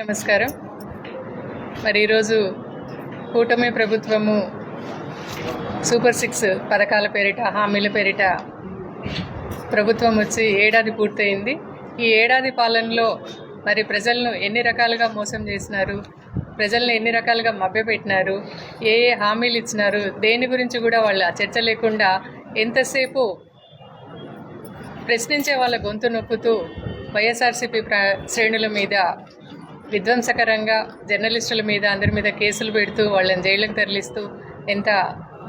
నమస్కారం. మరి ఈరోజు కూటమి ప్రభుత్వము సూపర్ సిక్స్ పథకాల పేరిట హామీల పేరిట ప్రభుత్వం వచ్చి ఏడాది పూర్తయింది. ఈ ఏడాది పాలనలో మరి ప్రజలను ఎన్ని రకాలుగా మోసం చేసినారు? ప్రజల్ని ఎన్ని రకాలుగా మభ్యపెట్టినారు? ఏ ఏ హామీలు ఇచ్చినారు? దేని గురించి కూడా వాళ్ళ చర్చ లేకుండా ఎంతసేపు ప్రశ్నించే వాళ్ళ గొంతు నొప్పుతూ వైఎస్ఆర్సీపీ ప్ర శ్రేణుల మీద విధ్వంసకరంగా జర్నలిస్టుల మీద అందరి మీద కేసులు పెడుతూ వాళ్ళని జైళ్ళకు తరలిస్తూ ఎంత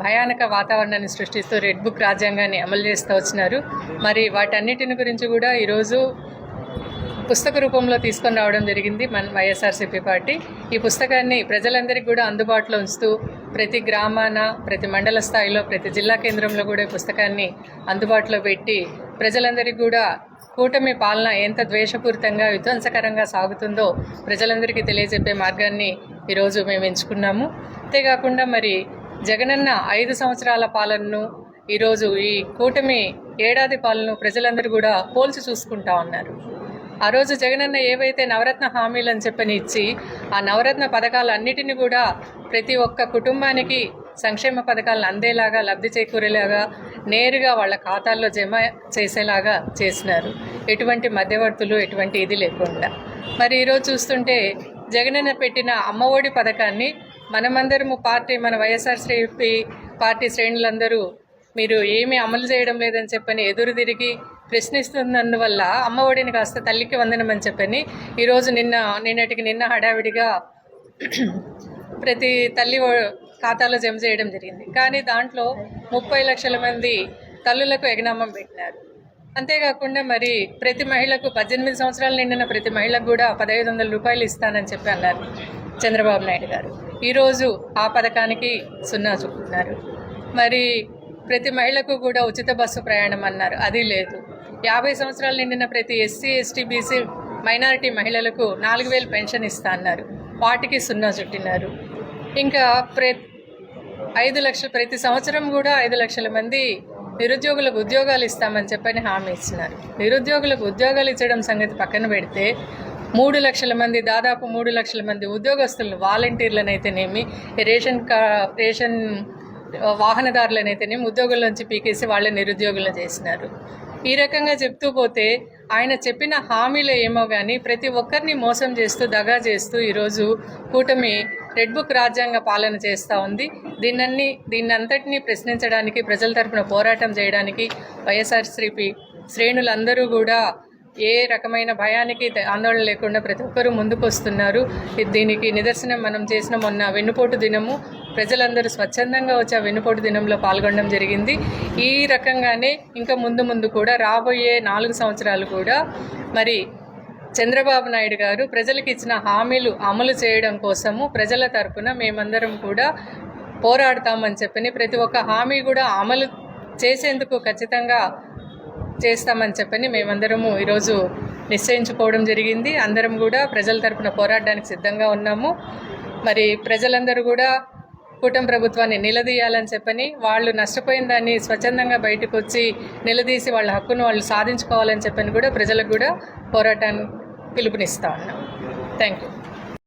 భయానక వాతావరణాన్ని సృష్టిస్తూ రెడ్ బుక్ రాజ్యాంగాన్ని అమలు చేస్తూ వచ్చినారు. మరి వాటన్నిటిని గురించి కూడా ఈరోజు పుస్తక రూపంలో తీసుకొని రావడం జరిగింది మన వైఎస్ఆర్సీపీ పార్టీ. ఈ పుస్తకాన్ని ప్రజలందరికీ కూడా అందుబాటులో ఉంచుతూ ప్రతి గ్రామాన ప్రతి మండల స్థాయిలో ప్రతి జిల్లా కేంద్రంలో కూడా ఈ పుస్తకాన్ని అందుబాటులో పెట్టి ప్రజలందరికీ కూడా కూటమి పాలన ఎంత ద్వేషపూరితంగా విధ్వంసకరంగా సాగుతుందో ప్రజలందరికీ తెలియజెప్పే మార్గాన్ని ఈరోజు మేము ఎంచుకున్నాము. అంతేకాకుండా మరి జగనన్న ఐదు సంవత్సరాల పాలనను ఈరోజు ఈ కూటమి ఏడాది పాలన ప్రజలందరూ కూడా పోల్చి చూసుకుంటా ఉన్నారు. ఆ రోజు జగనన్న ఏవైతే నవరత్న హామీలు అని చెప్పని ఇచ్చి ఆ నవరత్న పథకాలన్నిటిని కూడా ప్రతి ఒక్క కుటుంబానికి సంక్షేమ పథకాలను అందేలాగా లబ్ధి చేకూరేలాగా నేరుగా వాళ్ళ ఖాతాల్లో జమ చేసేలాగా చేసినారు. ఎటువంటి మధ్యవర్తులు ఎటువంటి ఇది లేకుండా. మరి ఈరోజు చూస్తుంటే జగనన్న పెట్టిన అమ్మఒడి పథకాన్ని మనమందరము పార్టీ మన వైఎస్ఆర్సీపీ పార్టీ శ్రేణులందరూ మీరు ఏమీ అమలు చేయడం లేదని చెప్పని ఎదురు తిరిగి ప్రశ్నిస్తున్నందువల్ల అమ్మఒడిని కాస్త తల్లికి వందనమని చెప్పని ఈరోజు నిన్న నిన్నటికి నిన్న హడావిడిగా ప్రతి తల్లి ఖాతాలో జమ చేయడం జరిగింది. కానీ దాంట్లో ముప్పై లక్షల మంది తల్లులకు ఎగనామం పెట్టినారు. అంతేకాకుండా మరి ప్రతి మహిళకు పద్దెనిమిది సంవత్సరాలు నిండిన ప్రతి మహిళకు కూడా పదహైదు వందల రూపాయలు ఇస్తానని చెప్పి అన్నారు చంద్రబాబు నాయుడు గారు. ఈరోజు ఆ పథకానికి సున్నా చూపుతున్నారు. మరి ప్రతి మహిళకు కూడా ఉచిత బస్సు ప్రయాణం అన్నారు. అది లేదు. యాభై సంవత్సరాలు నిండిన ప్రతి ఎస్సీ ఎస్టీ బీసీ మైనారిటీ మహిళలకు నాలుగు వేలు పెన్షన్ ఇస్తా అన్నారు. వాటికి సున్నా చుట్టినారు. ఇంకా ప్ర ఐదు లక్షల ప్రతి సంవత్సరం కూడా ఐదు లక్షల మంది నిరుద్యోగులకు ఉద్యోగాలు ఇస్తామని చెప్పని హామీ ఇచ్చినారు. నిరుద్యోగులకు ఉద్యోగాలు ఇచ్చడం సంగతి పక్కన పెడితే మూడు లక్షల మంది దాదాపు మూడు లక్షల మంది ఉద్యోగస్తులను వాలంటీర్లనైతేనేమి రేషన్ కా రేషన్ వాహనదారులనైతేనేమి ఉద్యోగుల నుంచి పీకేసి వాళ్ళని నిరుద్యోగులను చేసినారు. ఈ రకంగా చెప్తూ పోతే ఆయన చెప్పిన హామీలు ఏమో కానీ ప్రతి ఒక్కరిని మోసం చేస్తూ దగా చేస్తూ ఈరోజు కూటమి రెడ్ బుక్ రాజ్యాంగ పాలన చేస్తూ ఉంది. దీన్నన్ని దీన్నంతటినీ ప్రశ్నించడానికి ప్రజల తరఫున పోరాటం చేయడానికి వైఎస్ఆర్సీపీ శ్రేణులందరూ కూడా ఏ రకమైన భయానికి ఆందోళన లేకుండా ప్రతి ఒక్కరూ ముందుకు వస్తున్నారు దీనికి నిదర్శనం మనం చేసిన మొన్న వెన్నుపోటు దినము. ప్రజలందరూ స్వచ్ఛందంగా వచ్చి ఆ వెన్నుపోటు దినంలో పాల్గొనడం జరిగింది. ఈ రకంగానే ఇంకా ముందు ముందు కూడా రాబోయే నాలుగు సంవత్సరాలు కూడా మరి చంద్రబాబు నాయుడు గారు ప్రజలకు ఇచ్చిన హామీలు అమలు చేయడం కోసము ప్రజల తరపున మేమందరం కూడా పోరాడతామని చెప్పని ప్రతి ఒక్క హామీ కూడా అమలు చేసేందుకు ఖచ్చితంగా చేస్తామని చెప్పని మేమందరము ఈరోజు నిశ్చయించుకోవడం జరిగింది. అందరం కూడా ప్రజల తరపున పోరాడడానికి సిద్ధంగా ఉన్నాము. మరి ప్రజలందరూ కూడా కూటమి ప్రభుత్వాన్ని నిలదీయాలని చెప్పని వాళ్ళు నష్టపోయిన దాన్ని స్వచ్ఛందంగా బయటకు వచ్చి నిలదీసి వాళ్ళ హక్కును వాళ్ళు సాధించుకోవాలని చెప్పని కూడా ప్రజలకు కూడా పోరాటాన్ని పిలుపునిస్తా ఉన్నాం. Thank you